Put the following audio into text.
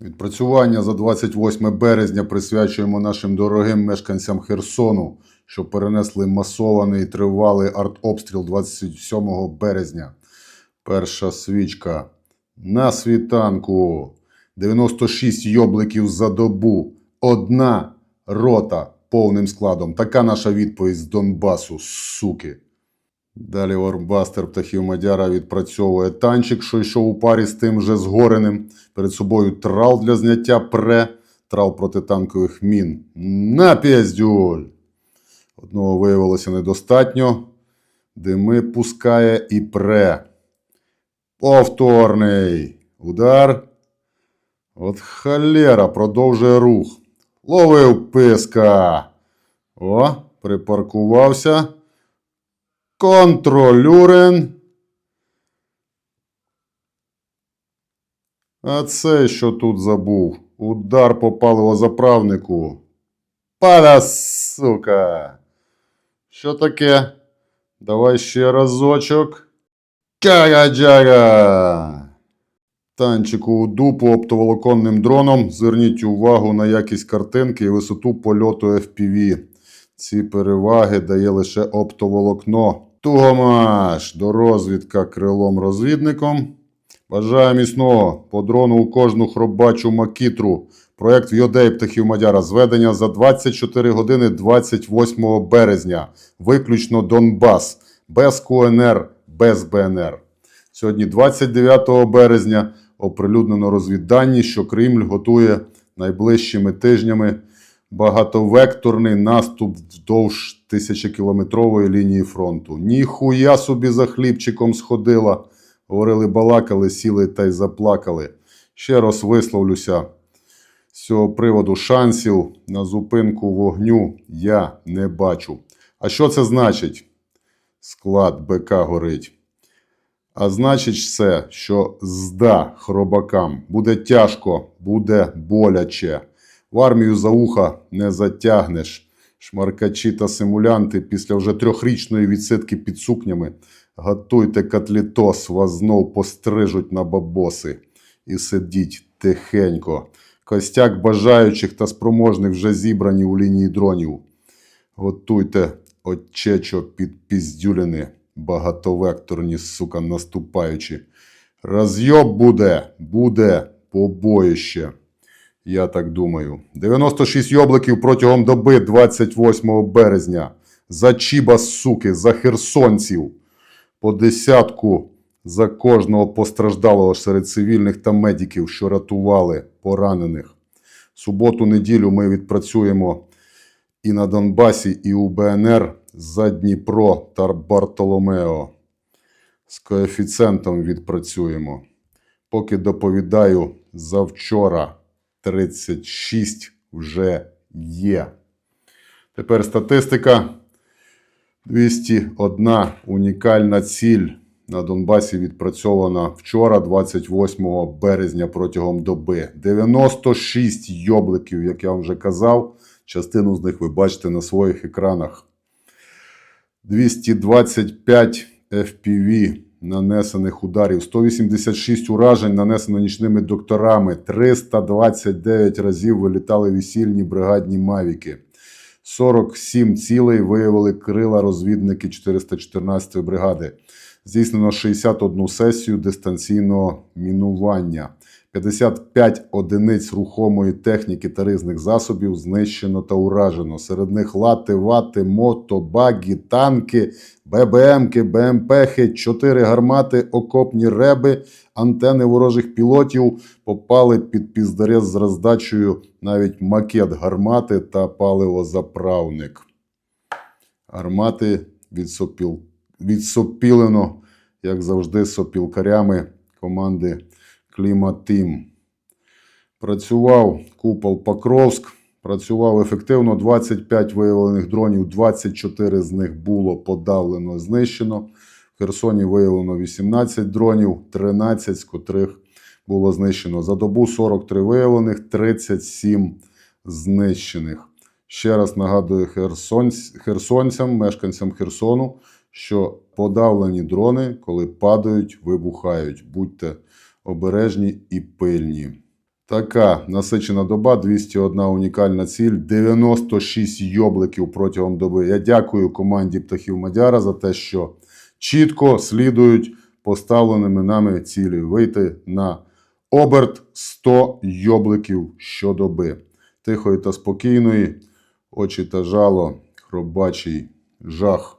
Відпрацювання за 28 березня присвячуємо нашим дорогим мешканцям Херсону, що перенесли масований тривалий артобстріл 27 березня. Перша свічка. На світанку. 96 йобликів за добу. Одна рота повним складом. Така наша відповідь з Донбасу, суки. Далі Варбастер птахів Мадяра відпрацьовує танчик, що йшов у парі з тим же згореним. Перед собою трал для зняття пре, трал протитанкових мін. На піздюль! Одного виявилося недостатньо. Дими пускає і пре. Повторний. Удар. От халера продовжує рух. Ловив писка. О, припаркувався. Контролюрен. А це що тут забув? Удар по паливозаправнику. Пада, сука. Що таке? Давай ще разочок. Чага-джага. Танчику у дупу оптоволоконним дроном. Зверніть увагу на якість картинки і висоту польоту FPV. Ці переваги дає лише оптоволокно. Тугомаш до розвідка крилом-розвідником. Бажаю міцного по дрону у кожну хробачу макітру. Проект Вйодей птахів Мадяра. Зведення за 24 години 28 березня. Виключно Донбас. Без КНР, без БНР. Сьогодні, 29 березня, оприлюднено розвіддані, що Кремль готує найближчими тижнями багатовекторний наступ вздовж тисячекілометрової лінії фронту. Ніхуя собі за хлібчиком сходила. Говорили, балакали, сіли та й заплакали. Ще раз висловлюся з цього приводу шансів на зупинку вогню я не бачу. А що це значить? Склад БК горить. А значить все, що зда хробакам буде тяжко, буде боляче. В армію за уха не затягнеш. Шмаркачі та симулянти після вже трьохрічної відсидки під сукнями. Готуйте котлітос, вас знов пострижуть на бабоси. І сидіть тихенько. Костяк бажаючих та спроможних вже зібрані у лінії дронів. Готуйте очечо під піздюліни, багатовекторні, сука, наступаючі. Розйоб буде, буде побоїще. Я так думаю. 96 йобликів протягом доби 28 березня. За чіба, суки, за херсонців. По десятку за кожного постраждалого серед цивільних та медиків, що рятували поранених. Суботу-неділю ми відпрацюємо і на Донбасі, і у БНР за Дніпро та Бартоломео. З коефіцієнтом відпрацюємо. Поки доповідаю, завчора 36 вже є. Тепер статистика. 201 унікальна ціль на Донбасі відпрацьована вчора, 28 березня протягом доби. 96 йобликів, як я вам вже казав. Частину з них ви бачите на своїх екранах. 225 FPV нанесених ударів, 186 уражень нанесено нічними докторами, 329 разів вилітали весільні бригадні мавіки. 47 цілей виявили крила розвідники 414 бригади. Здійснено 61 сесію дистанційного мінування. 55 одиниць рухомої техніки та різних засобів знищено та уражено. Серед них лати, вати, мото, багі, танки, ББМки, БМПхи, 4 гармати, окопні реби, антени ворожих пілотів попали під піздарець з роздачею навіть макет гармати та паливозаправник. Гармати відсопіл... відсопілено, як завжди, сопілкарями команди Кліматим. Працював купол Покровськ. Працював ефективно 25 виявлених дронів, 24 з них було подавлено, знищено. В Херсоні виявлено 18 дронів, 13 з котрих було знищено. За добу 43 виявлених, 37 знищених. Ще раз нагадую херсонцям, мешканцям Херсону, що подавлені дрони, коли падають, вибухають. Будьте обережні і пильні. Така насичена доба, 201 унікальна ціль, 96 йобликів протягом доби. Я дякую команді птахів Мадяра за те, що чітко слідують поставленими нами цілі вийти на оберт 100 йобликів щодоби. Тихої та спокійної, очі та жало, хробачий жах.